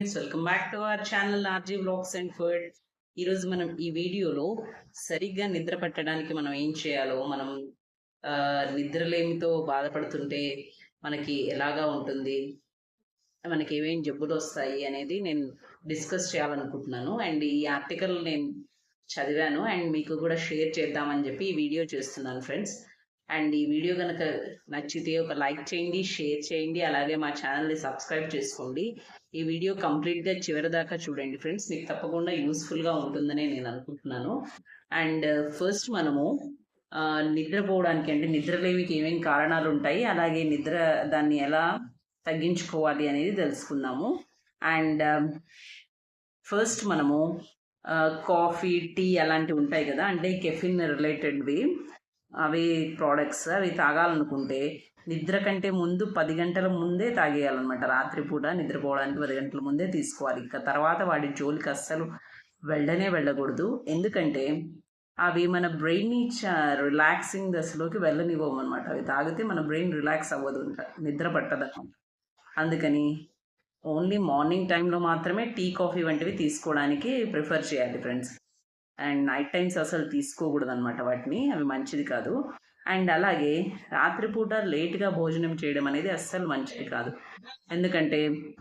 Friends welcome back to our channel RG blogs and food ఈరోజు మనం ఈ వీడియోలో సరిగ్గా నిద్ర పట్టడానికి మనం ఏం చేయాలో మనం నిద్రలేమితో బాధపడుతుంటే మనకి ఎలాగా ఉంటుంది మనకి ఏమేమి జబ్బులు వస్తాయి అనేది నేను డిస్కస్ చేయాలనుకుంటున్నాను. అండ్ ఈ ఆర్టికల్ నేను చదివాను. అండ్ మీకు కూడా షేర్ చేద్దామని చెప్పి ఈ వీడియో చేస్తున్నాను ఫ్రెండ్స్ అండ్ ఈ వీడియో కనుక నచ్చితే ఒక లైక్ చేయండి షేర్ చేయండి అలాగే మా ఛానల్ని సబ్స్క్రైబ్ చేసుకోండి. ఈ వీడియో కంప్లీట్గా చివరి దాకా చూడండి ఫ్రెండ్స్. మీకు తప్పకుండా యూస్ఫుల్గా ఉంటుందని నేను అనుకుంటున్నాను. అండ్ ఫస్ట్ మనము నిద్రపోవడానికి అంటే నిద్రలేమికి ఏమేమి కారణాలు ఉంటాయి అలాగే నిద్ర దాన్ని ఎలా తగ్గించుకోవాలి అనేది తెలుసుకుందాము. అండ్ ఫస్ట్ మనము కాఫీ టీ అలాంటివి ఉంటాయి కదా అంటే కెఫిన్ రిలేటెడ్వి. అవి ప్రోడక్ట్స్ అవి తాగాలనుకుంటే నిద్ర కంటే ముందు పది గంటల ముందే తాగేయాలన్నమాట. రాత్రిపూట నిద్రపోవడానికి పది గంటల ముందే తీసుకోవాలి. ఇంకా తర్వాత వాడి జోలికి అస్సలు వెళ్ళనే వెళ్ళకూడదు. ఎందుకంటే అవి మన బ్రెయిన్ని రిలాక్సింగ్ దశలోకి వెళ్ళనివ్వము అనమాట అవి తాగితే మన బ్రెయిన్ రిలాక్స్ అవ్వదు ఇంకా. నిద్ర పట్టదన్నమాట. అందుకని ఓన్లీ మార్నింగ్ టైంలో మాత్రమే టీ కాఫీ వంటివి తీసుకోవడానికి ప్రిఫర్ చేయాలి ఫ్రెండ్స్ అండ్ నైట్ టైమ్స్ అసలు తీసుకోకూడదు అనమాట వాటిని అవి మంచిది కాదు. అండ్ అలాగే రాత్రిపూట లేట్గా భోజనం చేయడం అనేది అస్సలు మంచిది కాదు. ఎందుకంటే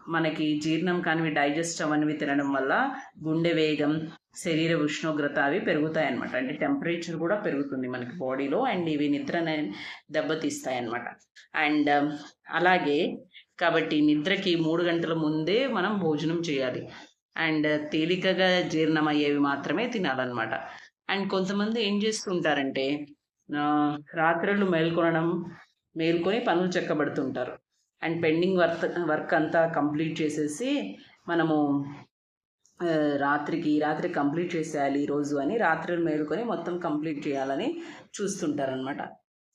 మనకి జీర్ణం కానివి డైజెస్ట్ అవన్నీ తినడం వల్ల గుండె వేగం శరీర ఉష్ణోగ్రత అవి పెరుగుతాయి అనమాట అంటే టెంపరేచర్ కూడా పెరుగుతుంది మనకి బాడీలో అండ్ ఇవి నిద్రని దెబ్బతీస్తాయి అనమాట అండ్ అలాగే కాబట్టి నిద్రకి మూడు గంటల ముందే మనం భోజనం చేయాలి. అండ్ తేలికగా జీర్ణం అయ్యేవి మాత్రమే తినాలన్నమాట. అండ్ కొంతమంది ఏం చేస్తుంటారంటే రాత్రులు మేల్కొనడం మేల్కొని పనులు చెక్కబడుతుంటారు. అండ్ పెండింగ్ వర్క్ వర్క్ అంతా కంప్లీట్ చేసేసి మనము రాత్రికి రాత్రి కంప్లీట్ చేసేయాలి ఈరోజు అని రాత్రులు మేలుకొని మొత్తం కంప్లీట్ చేయాలని చూస్తుంటారనమాట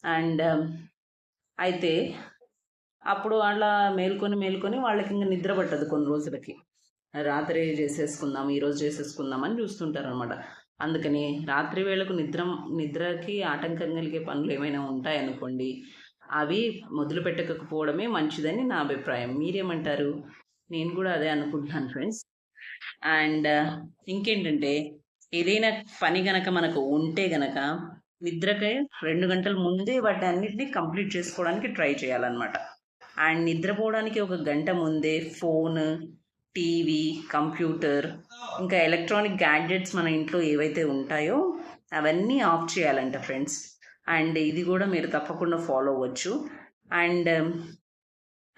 అండ్ అయితే అప్పుడు అలా మేల్కొని మేల్కొని వాళ్ళకి ఇంకా నిద్ర పట్టదు కొన్ని రోజులకి. రాత్రి చేసేసుకుందాం ఈరోజు చేసేసుకుందాం అని చూస్తుంటారనమాట అందుకని రాత్రి వేళకు నిద్ర నిద్రకి ఆటంకం కలిగే పనులు ఏమైనా ఉంటాయనుకోండి అవి మొదలు పెట్టకపోవడమే మంచిదని నా అభిప్రాయం. మీరేమంటారు? నేను కూడా అదే అనుకుంటున్నాను ఫ్రెండ్స్. అండ్ ఇంకేంటంటే ఏదైనా పని గనక మనకు ఉంటే గనక నిద్రకై రెండు గంటల ముందే వాటి అన్నిటిని కంప్లీట్ చేసుకోవడానికి ట్రై చేయాలన్నమాట. అండ్ నిద్రపోవడానికి ఒక గంట ముందే ఫోన్ టీవీ కంప్యూటర్ ఇంకా ఎలక్ట్రానిక్ గ్యాడ్జెట్స్ మన ఇంట్లో ఏవైతే ఉంటాయో అవన్నీ ఆఫ్ చేయాలంట ఫ్రెండ్స్. అండ్ ఇది కూడా మీరు తప్పకుండా ఫాలో అవ్వచ్చు. అండ్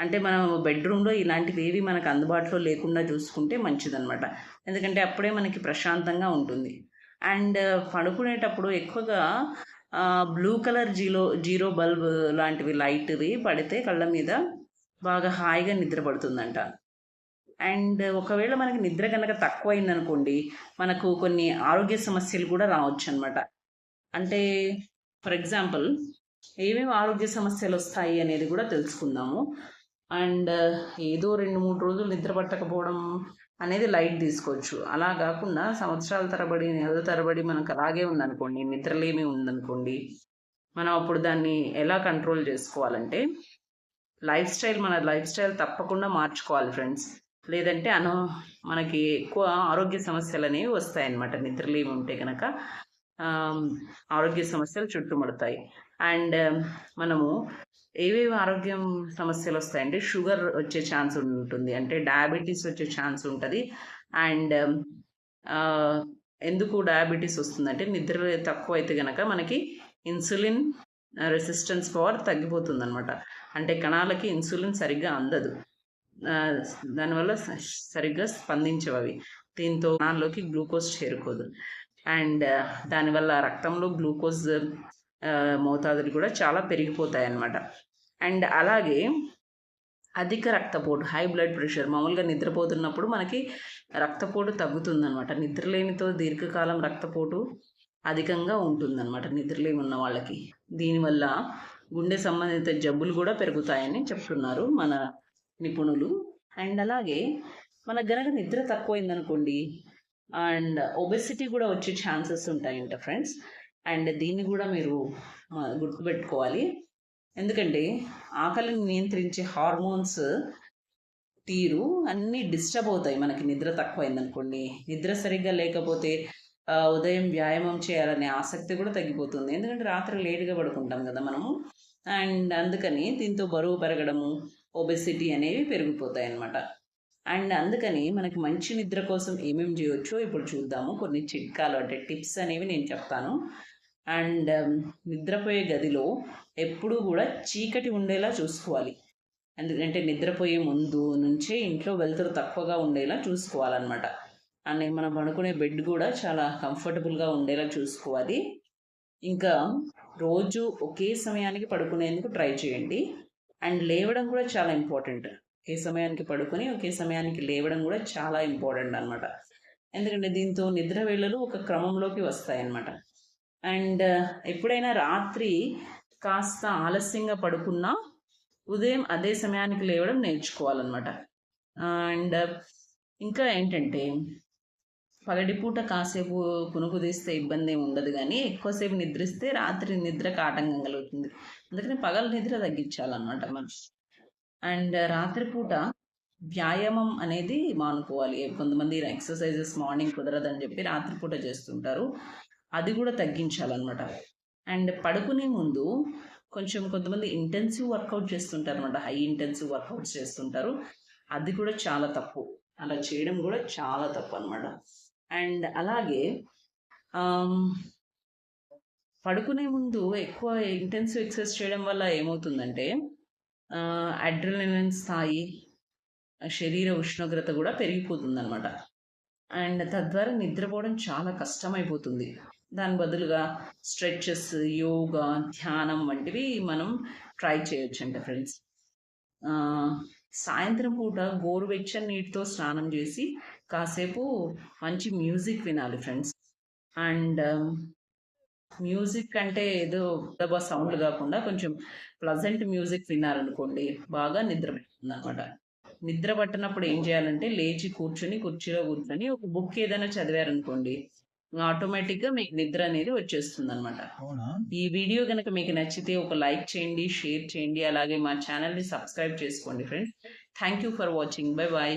అంటే మనం బెడ్రూమ్లో ఇలాంటివి ఏవి మనకు అందుబాటులో లేకుండా చూసుకుంటే మంచిదన్నమాట. ఎందుకంటే అప్పుడే మనకి ప్రశాంతంగా ఉంటుంది. అండ్ పడుకునేటప్పుడు ఎక్కువగా బ్లూ కలర్ జీలో జీరో బల్బ్ లాంటివి లైట్వి పడితే కళ్ళ మీద బాగా హాయిగా నిద్ర పడుతుందంట. అండ్ ఒకవేళ మనకి నిద్ర కనుక తక్కువైందనుకోండి మనకు కొన్ని ఆరోగ్య సమస్యలు కూడా రావచ్చు అనమాట అంటే ఫర్ ఎగ్జాంపుల్ ఏమేమి ఆరోగ్య సమస్యలు వస్తాయి అనేది కూడా తెలుసుకుందాము. అండ్ ఏదో రెండు మూడు రోజులు నిద్ర పట్టకపోవడం అనేది లైట్ తీసుకోవచ్చు. అలా కాకుండా సంవత్సరాల తరబడి నెలల తరబడి మనకు అలాగే ఉందనుకోండి నిద్రలేమి ఉందనుకోండి మనం అప్పుడు దాన్ని ఎలా కంట్రోల్ చేసుకోవాలంటే లైఫ్ స్టైల్ మన లైఫ్ స్టైల్ తప్పకుండా మార్చుకోవాలి ఫ్రెండ్స్. లేదంటే అను మనకి ఎక్కువ ఆరోగ్య సమస్యలు అనేవి వస్తాయన్నమాట. నిద్రలేమి ఉంటే కనుక ఆరోగ్య సమస్యలు చుట్టుముడతాయి. అండ్ మనము ఏవేవి ఆరోగ్యం సమస్యలు వస్తాయంటే షుగర్ వచ్చే ఛాన్స్ ఉంటుంది. అంటే డయాబెటీస్ వచ్చే ఛాన్స్ ఉంటుంది. అండ్ ఎందుకు డయాబెటీస్ వస్తుందంటే నిద్ర తక్కువ అయితే కనుక మనకి ఇన్సులిన్ రెసిస్టెన్స్ పవర్ తగ్గిపోతుంది అనమాట అంటే కణాలకి ఇన్సులిన్ సరిగ్గా అందదు. దానివల్ల సరిగ్గా స్పందించవు అవి. దీంతో నాలోకి గ్లూకోజ్ చేరుకోదు. అండ్ దానివల్ల రక్తంలో గ్లూకోజ్ మోతాదులు కూడా చాలా పెరిగిపోతాయి అన్నమాట అండ్ అలాగే అధిక రక్తపోటు హై బ్లడ్ ప్రెషర్ మామూలుగా నిద్రపోతున్నప్పుడు మనకి రక్తపోటు తగ్గుతుందనమాట నిద్రలేనితో దీర్ఘకాలం రక్తపోటు అధికంగా ఉంటుందన్నమాట నిద్రలేమి ఉన్న వాళ్ళకి. దీనివల్ల గుండె సంబంధిత జబ్బులు కూడా పెరుగుతాయని చెప్తున్నారు మన నిపుణులు. అండ్ అలాగే మనకు గనక నిద్ర తక్కువైందనుకోండి అండ్ ఒబెసిటీ కూడా వచ్చే ఛాన్సెస్ ఉంటాయంట ఫ్రెండ్స్ అండ్ దీన్ని కూడా మీరు గుర్తుపెట్టుకోవాలి. ఎందుకంటే ఆకలిని నియంత్రించే హార్మోన్స్ తీరు అన్నీ డిస్టర్బ్ అవుతాయి మనకి నిద్ర తక్కువైందనుకోండి. నిద్ర సరిగ్గా లేకపోతే ఉదయం వ్యాయామం చేయాలనే ఆసక్తి కూడా తగ్గిపోతుంది. ఎందుకంటే రాత్రి లేట్గా పడుకుంటాం కదా మనము. అండ్ అందుకని దీంతో బరువు పెరగడము ఒబెసిటీ అనేవి పెరిగిపోతాయి అన్నమాట అండ్ అందుకని మనకి మంచి నిద్ర కోసం ఏమేమి చేయొచ్చో ఇప్పుడు చూద్దాము. కొన్ని చిట్కాలు అంటే టిప్స్ అనేవి నేను చెప్తాను. అండ్ um, నిద్రపోయే గదిలో ఎప్పుడూ కూడా చీకటి ఉండేలా చూసుకోవాలి. ఎందుకంటే నిద్రపోయే ముందు నుంచే ఇంట్లో వెలుతురు తక్కువగా ఉండేలా చూసుకోవాలన్నమాట. అండ్ మనం పడుకునే బెడ్ కూడా చాలా కంఫర్టబుల్గా ఉండేలా చూసుకోవాలి. ఇంకా రోజు ఒకే సమయానికి పడుకునేందుకు ట్రై చేయండి. అండ్ లేవడం కూడా చాలా ఇంపార్టెంట్. ఒకే సమయానికి పడుకొని ఒకే సమయానికి లేవడం కూడా చాలా ఇంపార్టెంట్ అనమాట ఎందుకంటే దీంతో నిద్ర వేళలు ఒక క్రమంలోకి వస్తాయన్నమాట. అండ్ ఎప్పుడైనా రాత్రి కాస్త ఆలస్యంగా పడుకున్నా ఉదయం అదే సమయానికి లేవడం నేర్చుకోవాలన్నమాట. అండ్ ఇంకా ఏంటంటే పగటిపూట కాసేపు పునుకు తీస్తే ఇబ్బంది ఏమి ఉండదు కానీ ఎక్కువసేపు నిద్రిస్తే రాత్రి నిద్రకు ఆటంకం కలుగుతుంది. అందుకని పగల నిద్ర తగ్గించాలన్నమాట మనం. అండ్ రాత్రిపూట వ్యాయామం అనేది మానుకోవాలి. కొంతమంది ఎక్సర్సైజెస్ మార్నింగ్ కుదరదని చెప్పి రాత్రిపూట చేస్తుంటారు. అది కూడా తగ్గించాలన్నమాట. అండ్ పడుకునే ముందు కొంచెం కొంతమంది ఇంటెన్సివ్ వర్కౌట్ చేస్తుంటారు అనమాట హై ఇంటెన్సివ్ వర్కౌట్స్ చేస్తుంటారు. అది కూడా చాలా తప్పు. అలా చేయడం కూడా చాలా తప్పు అనమాట అండ్ అలాగే పడుకునే ముందు ఎక్కువ ఇంటెన్సివ్ ఎక్సర్సైజ్ చేయడం వల్ల ఏమవుతుందంటే అడ్రినలిన్ స్థాయి శరీర ఉష్ణోగ్రత కూడా పెరిగిపోతుంది అనమాట అండ్ తద్వారా నిద్రపోవడం చాలా కష్టమైపోతుంది. దాని బదులుగా స్ట్రెచెస్ యోగా ధ్యానం వంటివి మనం ట్రై చేయొచ్చు అంట ఫ్రెండ్స్ సాయంత్రం పూట గోరువెచ్చని నీటితో స్నానం చేసి కాసేపు మంచి మ్యూజిక్ వినాలి ఫ్రెండ్స్. అండ్ మ్యూజిక్ అంటే ఏదో డబ్బా సౌండ్ కాకుండా కొంచెం ప్లజెంట్ మ్యూజిక్ విన్నారనుకోండి బాగా నిద్ర పడుతుంది అనమాట నిద్ర పట్టినప్పుడు ఏం చేయాలంటే లేచి కూర్చొని కుర్చీలో కూర్చొని ఒక బుక్ ఏదైనా చదివారనుకోండి ఆటోమేటిక్గా మీకు నిద్ర అనేది వచ్చేస్తుంది అనమాట ఈ వీడియో కనుక మీకు నచ్చితే ఒక లైక్ చేయండి షేర్ చేయండి అలాగే మా ఛానల్ని సబ్స్క్రైబ్ చేసుకోండి friends. Thank you for watching. Bye bye.